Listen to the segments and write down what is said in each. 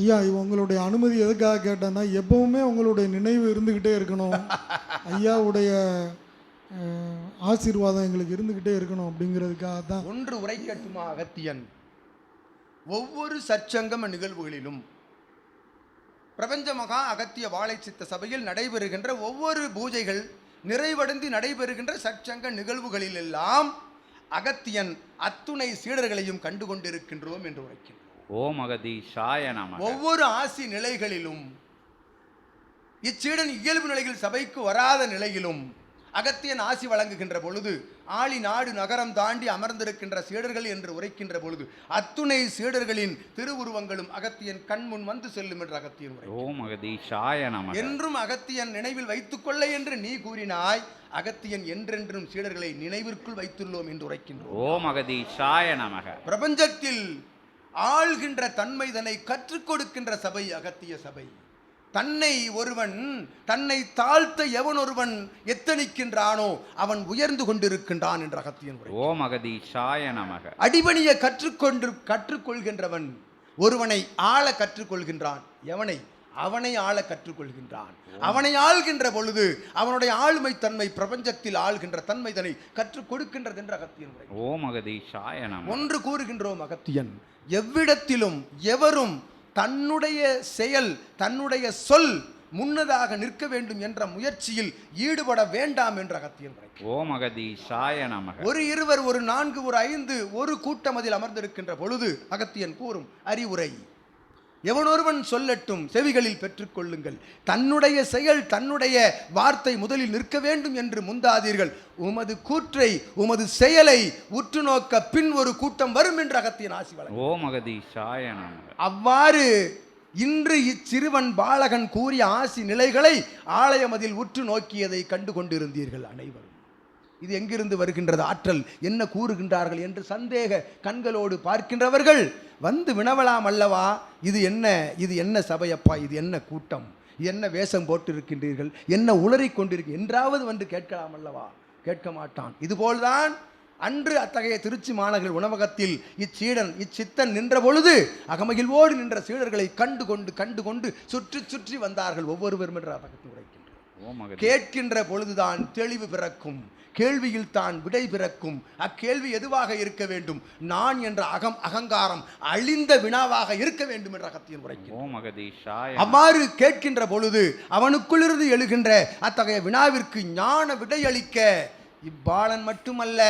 ஐயா இது உங்களுடைய அனுமதி எதுக்காக கேட்டேன்னா எப்பவுமே உங்களுடைய நினைவு இருந்துக்கிட்டே இருக்கணும். ஐயாவுடைய ஆசீர்வாதம் எங்களுக்கு இருந்துக்கிட்டே இருக்கணும் அப்படிங்கிறதுக்காக தான். ஒன்று உரை கட்டுமா அகத்தியன்? ஒவ்வொரு சச்சங்கம நிகழ்வுகளிலும் பிரபஞ்ச மகா அகத்திய வாழை சித்த சபையில் நடைபெறுகின்ற ஒவ்வொரு பூஜைகள் நிறைவடைந்து நடைபெறுகின்ற சச்சங்க நிகழ்வுகளில் எல்லாம் அகத்தியன் அத்துணை சீடர்களையும் கண்டு கொண்டிருக்கின்றோம் என்று உரைக்கின்றோம். ஓம் அகதீஷாய நமக. ஒவ்வொரு ஆசி நிலைகளிலும் இச்சீடன் இயல்பு நிலையில் சபைக்கு வராத நிலையிலும் அகத்தியன் ஆசி வழங்குகின்ற பொழுது ஆளி நாடு நகரம் தாண்டி அமர்ந்திருக்கின்ற சீடர்கள் என்று உரைக்கின்ற பொழுது அத்துணை சீடர்களின் திருவுருவங்களும் அகத்தியன் கண்முன் வந்து செல்லும் என்று அகத்தியன் ஓம் அகதீஷாய நமக. என்றும் அகத்தியன் நினைவில் வைத்துக்கொள்ள என்று நீ கூறினாய் அகத்தியன் என்றென்றும் சீடர்களை நினைவிற்குள் வைத்துள்ளோம் என்று உரைக்கின்றோம். ஓம் அகதீஷாய நமக. பிரபஞ்சத்தில் ஆள்கின்ற தன்மைதனை கற்றுக் கொடுக்கின்ற சபை அகத்திய சபை. தன்னை ஒருவன் தன்னை தாழ்த்த எவன் ஒருவன் எத்தனிக்கின்றானோ அவன் உயர்ந்து கொண்டிருக்கின்றான் என்ற அகத்தியன் உரை. ஓம் அகதீஷாய நமக. அடிபணிய கற்றுக்கொண்டு கற்றுக்கொள்கின்றவன் ஒருவனை ஆள கற்றுக்கொள்கின்றான். எவனை? அவனை ஆள கற்றுக்கொள்கின்றான். அவனை ஆள்கின்ற பொழுது அவனுடைய ஆளுமை தன்மை பிரபஞ்சத்தில் ஆள்கின்ற தன்மைதனை கற்றுக் கொடுக்கின்றது என்ற அகத்தியன் அகதீஷாய நமக ஒன்று கூறுகின்றோம் அகத்தியன் எவ்விடத்திலும் எவரும் தன்னுடைய செயல் தன்னுடைய சொல் முன்னதாக நிற்க வேண்டும் என்ற முயற்சியில் ஈடுபட வேண்டாம் என்று அகத்தியன். ஓம் அகதீஷாய நமக ஒரு இருவர் ஒரு நான்கு ஒரு ஐந்து ஒரு கூட்டம் அதில் அமர்ந்திருக்கின்ற பொழுது அகத்தியன் கூறும் அறிவுரை எவனொருவன் சொல்லட்டும் செவிகளில் பெற்றுக்கொள்ளுங்கள். தன்னுடைய செயல் தன்னுடைய வார்த்தை முதலில் நிற்க வேண்டும் என்று முந்தாதீர்கள். உமது கூற்றை உமது செயலை உற்று நோக்க பின் ஒரு கூட்டம் வரும் என்று அகத்தியன் ஆசி நமக அவ்வாறு இன்று இச்சிறுவன் பாலகன் கூறிய ஆசி நிலைகளை ஆலயமதில் உற்று நோக்கியதை கண்டு கொண்டிருந்தீர்கள் அனைவரும். இது எங்கிருந்து வருகின்றது? ஆற்றல் என்ன கூறுகின்றார்கள் என்று சந்தேக கண்களோடு பார்க்கின்றவர்கள் வந்து வினவலாம் அல்லவா? இது என்ன? இது என்ன சபையப்பா? இது என்ன கூட்டம்? என்ன வேஷம் போட்டு இருக்கின்றீர்கள் என்ன உளறி கொண்டிருக்கு? என்றாவது வந்து கேட்கலாம் அல்லவா? கேட்க மாட்டான். இதுபோல்தான் அன்று அத்தகைய திருச்சி மாநகர் உணவகத்தில் இச்சீடன் இச்சித்தன் நின்ற பொழுது அகமகிழ்வோடு நின்ற சீடர்களை கண்டு கொண்டு கண்டு கொண்டு சுற்றி சுற்றி வந்தார்கள் ஒவ்வொருவரும் என்ற அகத்தில் உரைக்கும் கேட்கின்ற பொழுதுதான் தெளிவு பிறக்கும். கேள்வியில் தான் விடை பிறக்கும். அக்கேள்வி எதுவாக இருக்க வேண்டும்? நான் என்ற அகம் அகங்காரம் அழிந்த வினாவாக இருக்க வேண்டும் என்ற அகத்தியன் ஓம் அகதீஷாய அவ்வாறு கேட்கின்ற பொழுது அவனுக்குள்ளிருந்து எழுகின்ற அத்தகைய வினாவிற்கு ஞான விடையளிக்க இப்பாலன் மட்டுமல்ல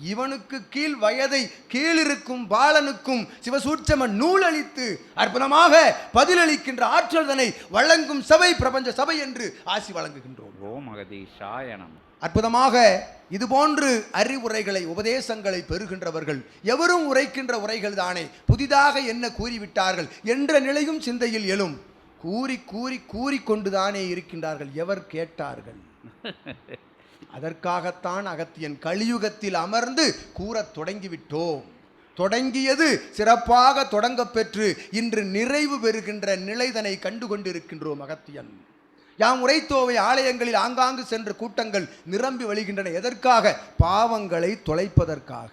இவனுக்கு கீழ் வயதை கீழிருக்கும் பாலனுக்கும் சிவசூட்சம நூல் அளித்து அற்புதமாக பதிலளிக்கின்ற ஆற்றல்தனை வழங்கும் சபை பிரபஞ்ச சபை என்று ஆசி வழங்குகின்றோம். ஓம் அகதீஷாய நமக அற்புதமாக இதுபோன்று அறிவுரைகளை உபதேசங்களை பெறுகின்றவர்கள் எவரும் உரைக்கின்ற உரைகள் தானே. புதிதாக என்ன கூறிவிட்டார்கள்? என்ற நிலையும் சிந்தையில் எழும். கூறி கூறி கூறிக்கொண்டுதானே இருக்கின்றார்கள். எவர் கேட்டார்கள்? அதற்காகத்தான் அகத்தியன் கலியுகத்தில் அமர்ந்து கூறத் தொடங்கிவிட்டோம். தொடங்கியது சிறப்பாக தொடங்கப்பெற்று இன்று நிறைவு பெறுகின்ற நிலைதனை கண்டு கொண்டிருக்கின்றோம் அகத்தியன். யாம் உரைத்தோவை ஆலயங்களில் ஆங்காங்கு சென்ற கூட்டங்கள் நிரம்பி வழிகின்றன. எதற்காக? பாவங்களை தொலைப்பதற்காக.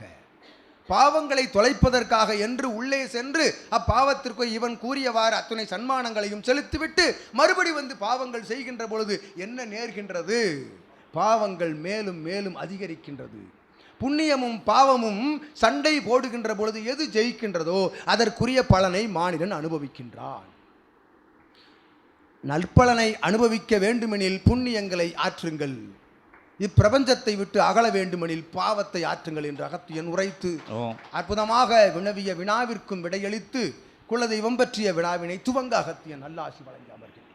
பாவங்களை தொலைப்பதற்காக என்று உள்ளே சென்று அப்பாவத்திற்கு இவன் கூறியவாறு அத்துணை சன்மானங்களையும் செலுத்திவிட்டு மறுபடி வந்து பாவங்கள் செய்கின்ற பொழுது என்ன நேர்கின்றது? பாவங்கள் மேலும் மேலும் அதிகரிக்கின்றது. புண்ணியமும் பாவமும் சண்டை போடுகின்ற பொழுது எது ஜெயிக்கின்றதோ அதற்குரிய பலனை மானிடன் அனுபவிக்கின்றான். நற்பலனை அனுபவிக்க வேண்டுமெனில் புண்ணியங்களை ஆற்றுங்கள். இப்பிரபஞ்சத்தை விட்டு அகல வேண்டுமெனில் பாவத்தை ஆற்றுங்கள் என்று அகத்தியன் உரைத்து அற்புதமாக வினவிய வினாவிற்கும் விடையளித்து குலதெய்வம் பற்றிய வினாவினை துவங்க அகத்தியன் நல்லாசி வழங்கி அமர்கிறார்